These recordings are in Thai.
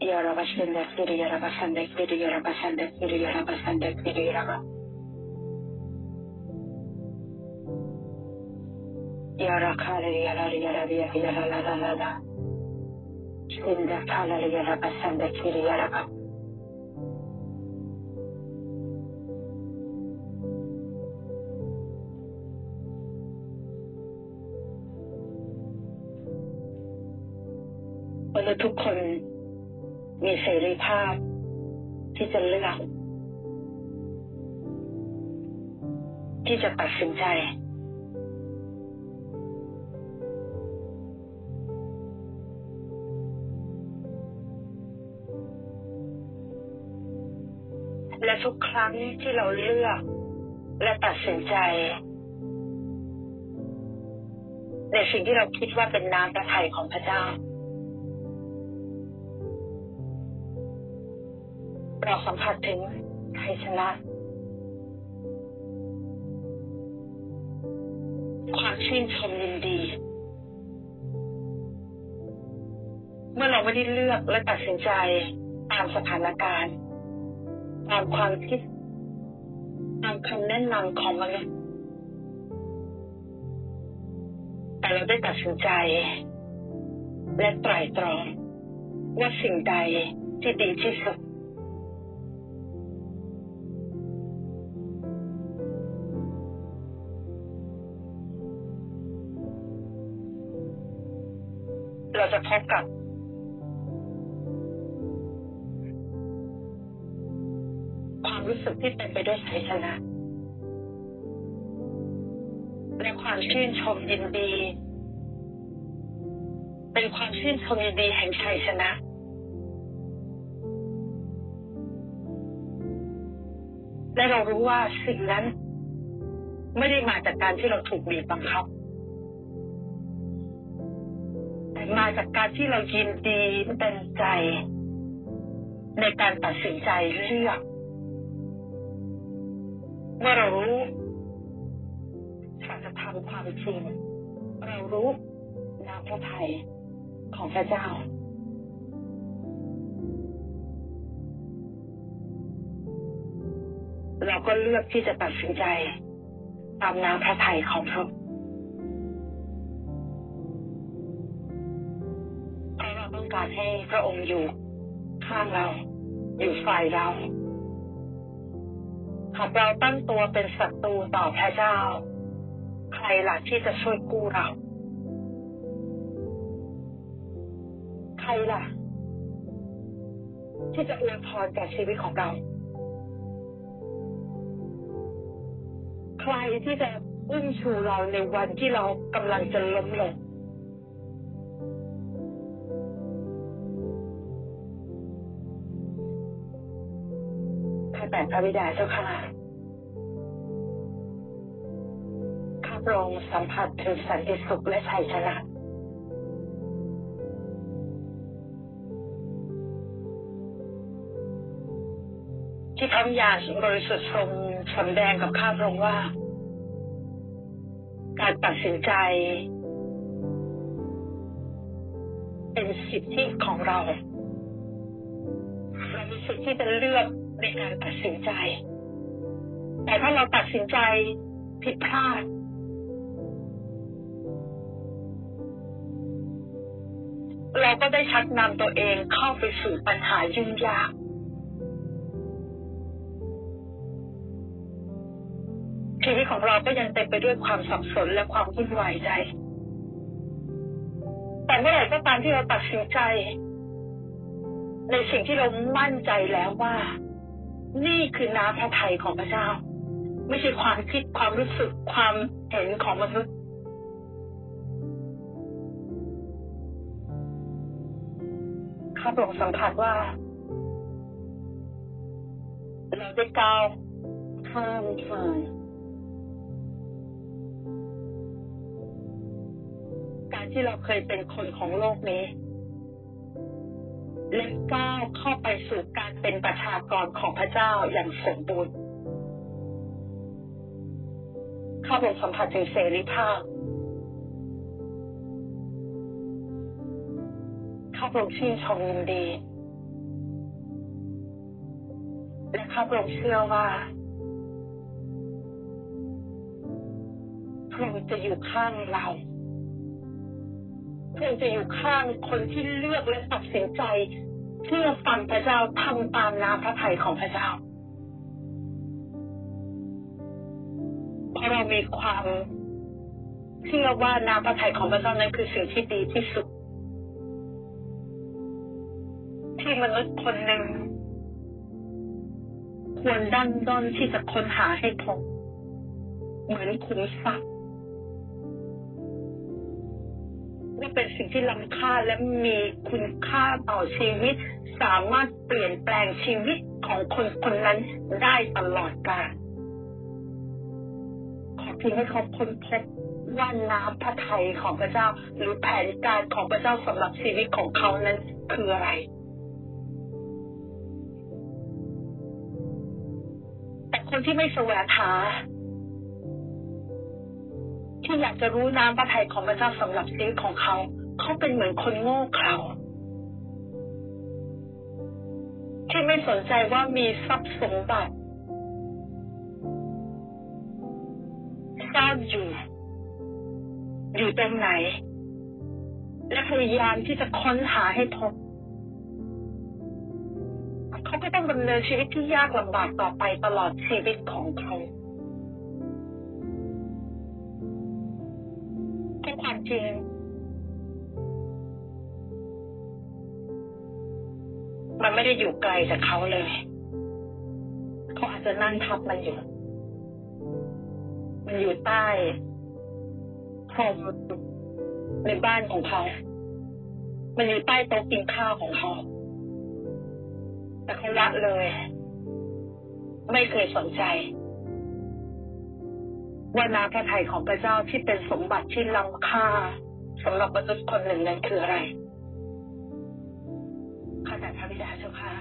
Yaraba sendek, diri yaraba sendek, diri yaraba sendek, diri yaraba sendek, diri yaraba. Yara kaleri yarar yarabi yara la la la la. Sendek kaleri yaraba sendek, diri yaraba. Unuttuklarım มีเสรีภาพ ที่จะเลือก ที่จะตัดสินใจ และทุกครั้งที่เราเลือก และตัดสินใจในสิ่งที่เราคิดว่าเป็นน้ำพระทัยของพระเจ้า เราสัมผัสถึงชัยชนะ ความชื่นชมยินดี เมื่อเราไม่ได้เลือกและตัดสินใจตามสถานการณ์ตามความคิดตามคำแนะนำของมนุษย์แต่เราได้ตัดสินใจ และไตร่ตรองว่าสิ่งใดที่ดีที่สุด จะพบกับความรู้สึกที่เต็มไปด้วยชัยชนะและความชื่นชมยินดี เป็นความชื่นชมยินดีแห่งชัยชนะ และเรารู้ว่าสิ่งนั้น ไม่ได้มาจากการที่เราถูกบีบบังคับ มาจากการที่เรายินดีเต็มใจ ในการตัดสินใจเลือกเมื่อเรารู้สัจธรรมความจริงเรารู้น้ำพระทัยของพระเจ้าเราก็เลือกที่จะตัดสินใจ ตามน้ำพระทัยของพระองค์ ต้องการให้พระองค์อยู่ข้างเรา อยู่ฝ่ายเราหากเราตั้งตัวเป็นศัตรูต่อพระเจ้า ใครล่ะที่จะช่วยกู้เรา ใครล่ะ ที่จะอวยพรแก่ชีวิตของเรา ใครที่จะอุ้มชูเราในวันที่เรากำลังจะล้มลง พระบิดาเจ้าค่ะข้าพระองค์สัมผัสถึงสันติสุขและชัยชนะที่พระวิญาบริสุทธิ์ทรงสำแดงกับข้าพระองค์ว่า การตัดสินใจ เป็นสิทธิของเราเรามีสิทธิที่จะเลือก ในการตัดสินใจ แต่ถ้าเราตัดสินใจผิดพลาด เราก็ได้ชักนำตัวเองเข้าไปสู่ปัญหายุ่งยากชีวิตของเราก็ยังเต็มไปด้วยความสับสนและความวุ่นวายใจ แต่เมื่อไหร่ก็ตามที่เราตัดสินใจ ในสิ่งที่เรามั่นใจแล้วว่า นี่คือน้ำพระทัยของพระเจ้า ไม่ใช่ความคิดความรู้สึกความเห็นของมนุษย์ข้าพระองค์สัมผัสว่า เราได้ก้าวข้ามผ่านการที่เราเคยเป็นคนของโลกนี้ และก้าวเข้าไปสู่การเป็นประชากรของพระเจ้าอย่างสมบูรณ์ เข้าไปสัมผัสถึงเสรีภาพ เข้าไปชื่นชมยินดี และข้าพระงเชื่อว่าพระองค์จะอยู่ข้างเรา พระองจะอยู่ข้างคนที่เลือกและตัดสินใจเชื่อฟังพระเจ้าทำตามน้ำพระทัยของพระเจ้าเพราะเรามีความเชื่อว่าน้ำพระทัยของพระเจ้านั้นคือสิ่งที่ดีที่สุด ที่มนุษย์คนหนึ่งควรดั้นด้นที่จะค้นหาให้พบเหมือนขุมทรัพย์ เป็นสิ่งที่ล้ำค่าและมีคุณค่าต่อชีวิต สามารถเปลี่ยนแปลงชีวิตของคนคนนั้นได้ตลอดกาลขอเพียงให้เขาค้นพบว่าน้ำพระทัยของพระเจ้า หรือแผนการของพระเจ้าสำหรับชีวิตของเขานั้นคืออะไร แต่คนที่ไม่แสวงหา ที่อยากจะรู้น้ำพระทัยของพระเจ้าสำหรับชีวิตของเขา เขาเป็นเหมือนคนโง่เขลาที่ไม่สนใจว่ามีทรัพย์สมบัติซ่อนอยู่ อยู่ตรงไหน และพยายามที่จะค้นหาให้พบเขาก็ต้องดำเนินชีวิตที่ยากลำบากต่อไปตลอดชีวิตของเขา เพราะความจริงมันไม่ได้อยู่ไกลจากเขาเลย เขาอาจจะนั่งทับมันอยู่ มันอยู่ใต้พรมในบ้านของเขา มันอยู่ใต้โต๊ะกินข้าวของเขา แต่เขาละเลย ไม่เคยสนใจ ว่าน้ำพระทัยของพระเจ้าที่เป็นสมบัติที่ล้ำค่าสำหรับมนุษย์คนหนึ่งนั้นคืออะไรข้าแต่พระบิดาเจ้าค่ะ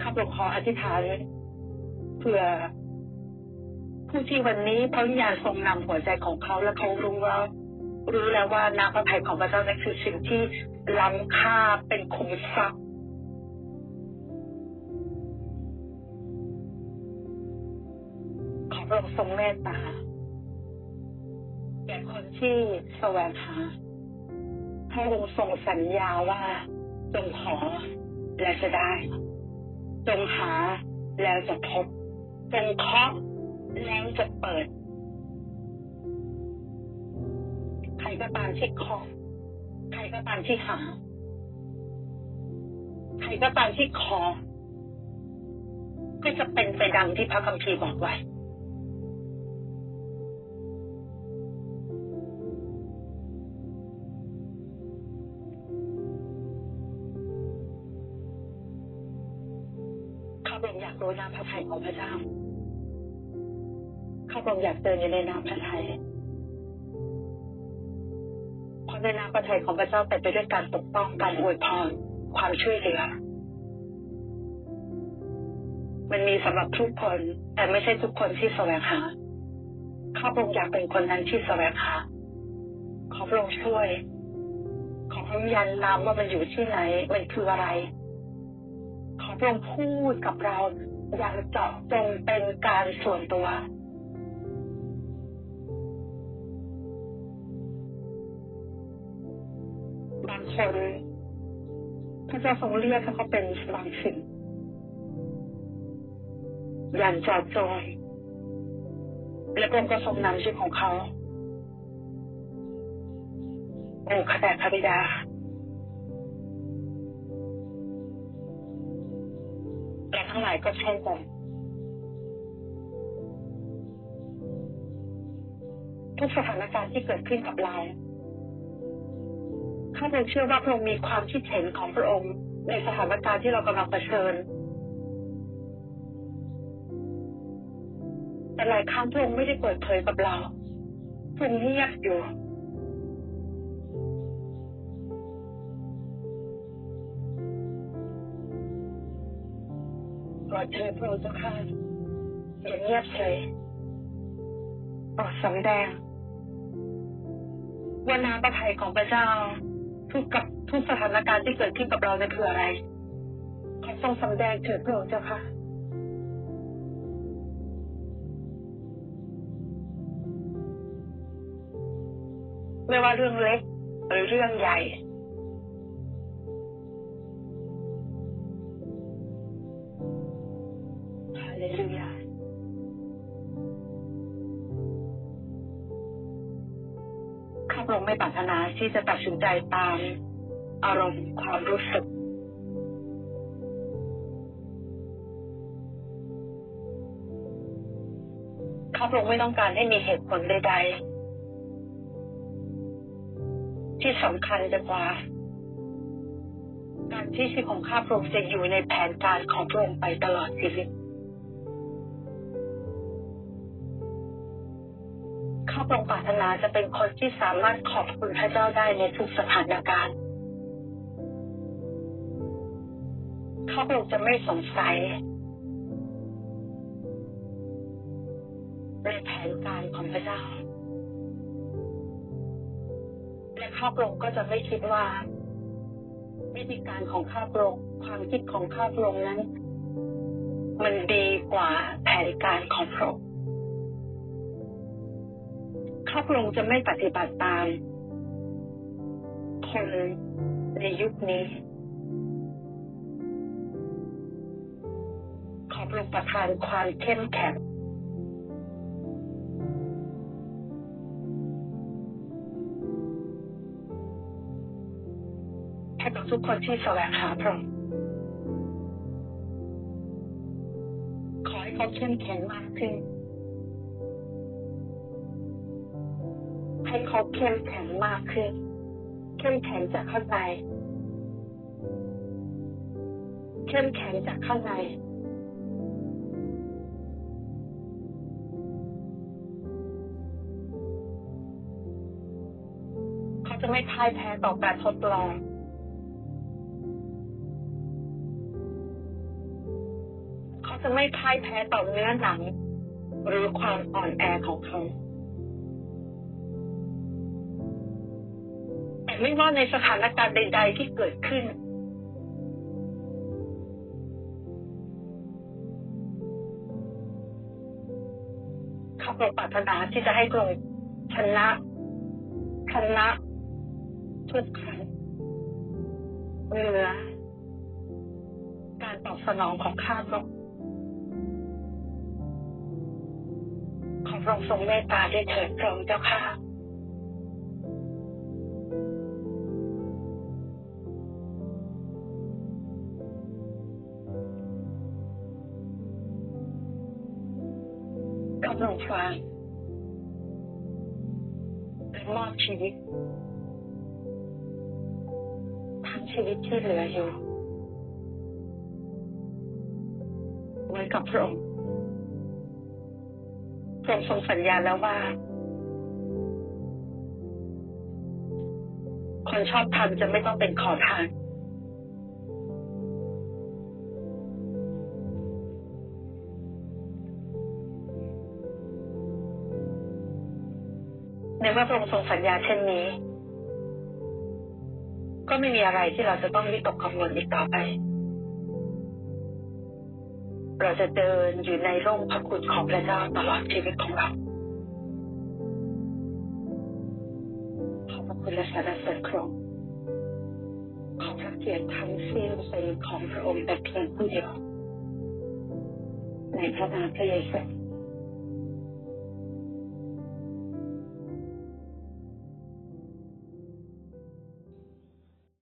ข้าพระองค์ขออธิษฐานเพื่อผู้ที่วันนี้พระวิญญาณทรงนำหัวใจของเขาและเขารู้ว่ารู้แล้วว่าน้ำพระทัยของพระเจ้านั้นคือสิ่งที่ล้ำค่าเป็นคุ้มทรัพย์ พระองค์ทรงเมตตาแก่คนที่แสวงหาพระองค์ทรงสัญญาว่าจงขอและจะได้ จงหาแล้วจะพบ จงเคาะแล้วจะเปิด ใครก็ตามที่เคาะใครก็ตามที่หา ใครก็ตามที่ขอก็จะเป็นไปดังที่พระคัมภีร์บอกไว้ ทัยของพระเจ้าข้าพระองค์อยากเดินอยู่ในน้ำพระทัยเพราะในน้ำพระทัยของพระเจ้าเต็มไปด้วยการปกป้องการอวยพรความช่วยเหลือมันมีสำหรับทุกคน แต่ไม่ใช่ทุกคนที่แสวงหา ข้าพระองค์อยากเป็นคนนั้นที่แสวงหา ขอพระองค์ช่วย ขอพระองค์ยันนำว่ามันอยู่ที่ไหน มันคืออะไร ขอพระองค์พูดกับเรา อย่างเจาะจงเป็นการส่วนตัวบางคนพระเจ้าทรงเรียกให้เขาเป็นบางสิ่งอย่างเจอดจงและพระองค์ก็ทรงนำชีวิตของเขา โอ้ข้าแต่พระบิดา ก็เช่กันทุกสถานการณ์ที่เกิดขึ้นกับเราข้าพเจ้าเชื่อว่าพระองค์มีความคิดเห็นของพระองค์ในสถานการณ์ที่เรากำลังเผชิญ แต่หลายครั้งพระองค์ไม่ได้เปิดเผยกับเราพระองค์เงียบอยู่ โปรดเชิญพระองค์เจ้าค่ะอย่าเงียบเฉยโปรดสำแดงว่าน้ำประทัยของพระเจ้า ทุกกับทุกสถานการณ์ที่เกิดขึ้นกับเรานั้นคืออะไรขอทรงสำแดงเถิดพระองค์เจ้าค่ะไม่ว่าเรื่องเล็กหรือเรื่องใหญ่ ไม่ปรารถนาที่จะตัดสินใจตามอารมณ์ความรู้สึกข้าพระองค์ไม่ต้องการให้มีเหตุผลใดๆ ที่สำคัญจะกว่า การที่ชีวิตของข้าพระองค์จะอยู่ในแผนการของพระองค์ไปตลอดชีวิต ข้าพระองค์ปรารถนาจะเป็นคนที่สามารถขอบคุณพระเจ้าได้ในทุกสถานการณ์ข้าพระองจะไม่สงสัยในแผนการของพระเจ้า และข้าพระองค์ก็จะไม่คิดว่า วิธีการของข้าพระองค์ความคิดของข้าพระองค์นั้น มันดีกว่าแผนการของพระองค์ ข้าพระองค์จะไม่ปฏิบัติตาม คนในยุคนี้ ขอพระองค์ประทานความเข้มแข็งให้กับทุกคนที่แสวงหาพระองค์ขอให้เขาเข้มแข็งมากขึ้น เขาเข้มแข็งมากขึ้น เข้มแข็งจากข้างใน เข้มแข็งจากข้างในเขาจะไม่พ่ายแพ้ต่อการทดลองเขาจะไม่พ่ายแพ้ต่อเนื้อหนัง หรือความอ่อนแอของเขา ไม่ว่าในสถานการณ์ใด ๆ ที่เกิดขึ้นข้าพงปรารถนาที่จะให้พระองค์ชนะชนะทุกครั้งเหนือการตอบสนองของข้าพระองค์ขอพระองค์ทรงเมตตาด้วยเถิดพระองค์เจ้าค่ะ ฟังมอบชีวิตทั้งชีวิตที่เหลืออยู่ ไว้กับพระองค์พระองค์ทรงสัญญาแล้วว่า คนชอบทำจะไม่ต้องเป็นขอทาน ในเมื่อพระองค์ทรงสัญญาเช่นนี้ ก็ไม่มีอะไรที่เราจะต้องวิตกกังวลอีกต่อไป เราจะเดินอยู่ในร่มพระคุณของพระเจ้าตลอดชีวิตของเราขอบพระคุณและสรรเสริญพรองขอพระเกียรติทั้งสิ้นเป็นของพระองค์แต่เพียงผู้เดียวในพระนามพระเยซู